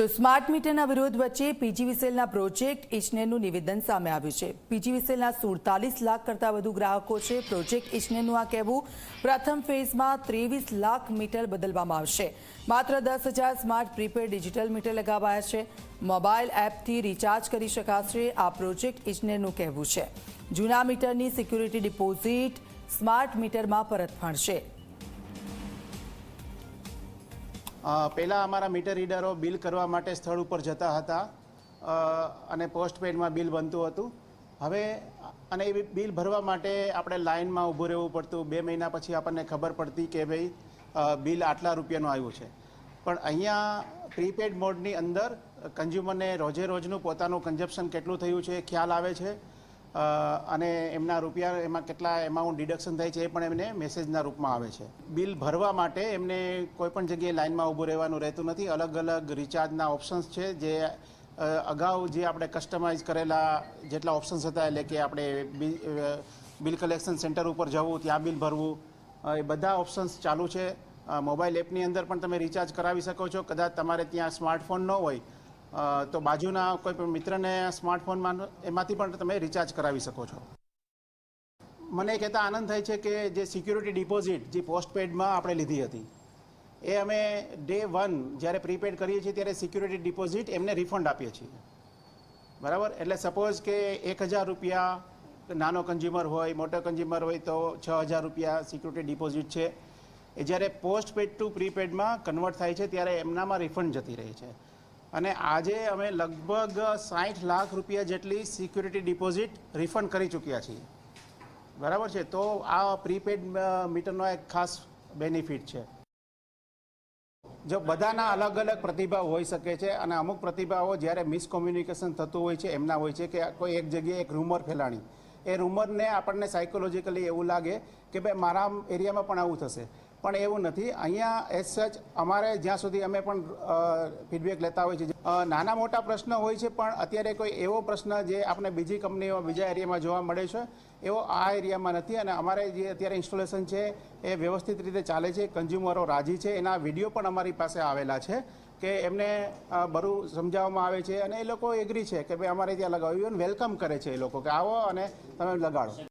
તો સ્માર્ટ મીટરના વિરોધ વચ્ચે પીજીવીસીએલના પ્રોજેક્ટ ઇજનેરનું નિવેદન સામે આવ્યું છે. પીજીવીસીએલના સુડતાલીસ લાખ કરતાં વધુ ગ્રાહકો છે. પ્રોજેક્ટ ઇજનેરનું આ કહેવું પ્રથમ ફેઝમાં ત્રેવીસ લાખ મીટર બદલવામાં આવશે. માત્ર દસ હજાર સ્માર્ટ પ્રીપેડ ડિજિટલ મીટર લગાવાયા છે. મોબાઈલ એપથી રિચાર્જ કરી શકાશે. આ પ્રોજેક્ટ ઇજનેરનું કહેવું છે. જૂના મીટરની સિક્યુરિટી ડિપોઝિટ સ્માર્ટ મીટરમાં પરત ફળશે. પહેલાં અમારા મીટર રીડરો બિલ કરવા માટે સ્થળ ઉપર જતા હતા અને પોસ્ટપેડમાં બિલ બનતું હતું. હવે અને એ બિલ ભરવા માટે આપણે લાઇનમાં ઊભું રહેવું પડતું. બે મહિના પછી આપણને ખબર પડતી કે ભાઈ બિલ આટલા રૂપિયાનું આવ્યું છે. પણ અહીંયા પ્રીપેડ મોડની અંદર કન્ઝ્યુમરને રોજે રોજનું પોતાનું કન્ઝપ્શન કેટલું થયું છે ખ્યાલ આવે છે. અને એમના રૂપિયા એમાં કેટલા એમાઉન્ટ ડિડક્શન થાય છે એ પણ એમને મેસેજના રૂપમાં આવે છે. બિલ ભરવા માટે એમને કોઈ પણ જગ્યાએ લાઇનમાં ઊભું રહેવાનું રહેતું નથી. અલગ અલગ રિચાર્જના ઓપ્શન્સ છે જે અગાઉ જે આપણે કસ્ટમાઇઝ કરેલા જેટલા ઓપ્શન્સ હતા, એટલે કે આપણે બિલ- કલેક્શન સેન્ટર ઉપર જવું, ત્યાં બિલ ભરવું એ બધા ઓપ્શન્સ ચાલુ છે. મોબાઈલ એપની અંદર પણ તમે રિચાર્જ કરાવી શકો છો. કદાચ તમારે ત્યાં સ્માર્ટફોન ન હોય તો બાજુના કોઈ પણ મિત્રને સ્માર્ટફોનમાં એમાંથી પણ તમે રિચાર્જ કરાવી શકો છો. મને કહેતા આનંદ થાય છે કે જે સિક્યુરિટી ડિપોઝિટ જે પોસ્ટપેડમાં આપણે લીધી હતી, એ અમે ડે વન જ્યારે પ્રીપેડ કરીએ છીએ ત્યારે સિક્યુરિટી ડિપોઝિટ એમને રિફંડ આપીએ છીએ. બરાબર? એટલે સપોઝ કે એક હજાર રૂપિયા નાનો કન્ઝ્યુમર હોય, મોટો કન્ઝ્યુમર હોય તો છ હજાર રૂપિયા સિક્યુરિટી ડિપોઝિટ છે. એ જ્યારે પોસ્ટપેડ ટુ પ્રીપેડમાં કન્વર્ટ થાય છે ત્યારે એમનામાં રિફંડ જતી રહે છે. અને આજે અમે લગભગ સાઠ લાખ રૂપિયા જેટલી સિક્યુરિટી ડિપોઝિટ રિફંડ કરી ચૂક્યા છીએ. બરાબર છે? તો આ પ્રીપેડ મીટરનો એક ખાસ બેનિફિટ છે. જો બધાના અલગ અલગ પ્રતિભાવ હોઈ શકે છે અને અમુક પ્રતિભાવો જ્યારે મિસકોમ્યુનિકેશન થતું હોય છે, એમના હોય છે કે કોઈ એક જગ્યાએ એક રૂમર ફેલાણી. એ રૂમરને આપણને સાયકોલોજીકલી એવું લાગે કે ભાઈ મારા એરિયામાં પણ આવું થશે. પણ એવું નથી. અહીંયા એઝ સચ અમારે જ્યાં સુધી અમે પણ ફીડબેક લેતા હોઈએ છીએ. નાના મોટા પ્રશ્ન હોય છે, પણ અત્યારે કોઈ એવો પ્રશ્ન જે આપણે બીજી કંપનીઓ, બીજા એરિયામાં જોવા મળે છે, એવો આ એરિયામાં નથી. અને અમારે જે અત્યારે ઇન્સ્ટોલેશન છે, એ વ્યવસ્થિત રીતે ચાલે છે. કન્ઝ્યુમરો રાજી છે. એના વીડિયો પણ અમારી પાસે આવેલા છે કે એમને બરું સમજાવવામાં આવે છે. અને એ લોકો એગ્રી છે કે ભાઈ અમારે ત્યાં લગાવ્યું વેલકમ કરે છે એ લોકો કે આવો અને તમે લગાડો.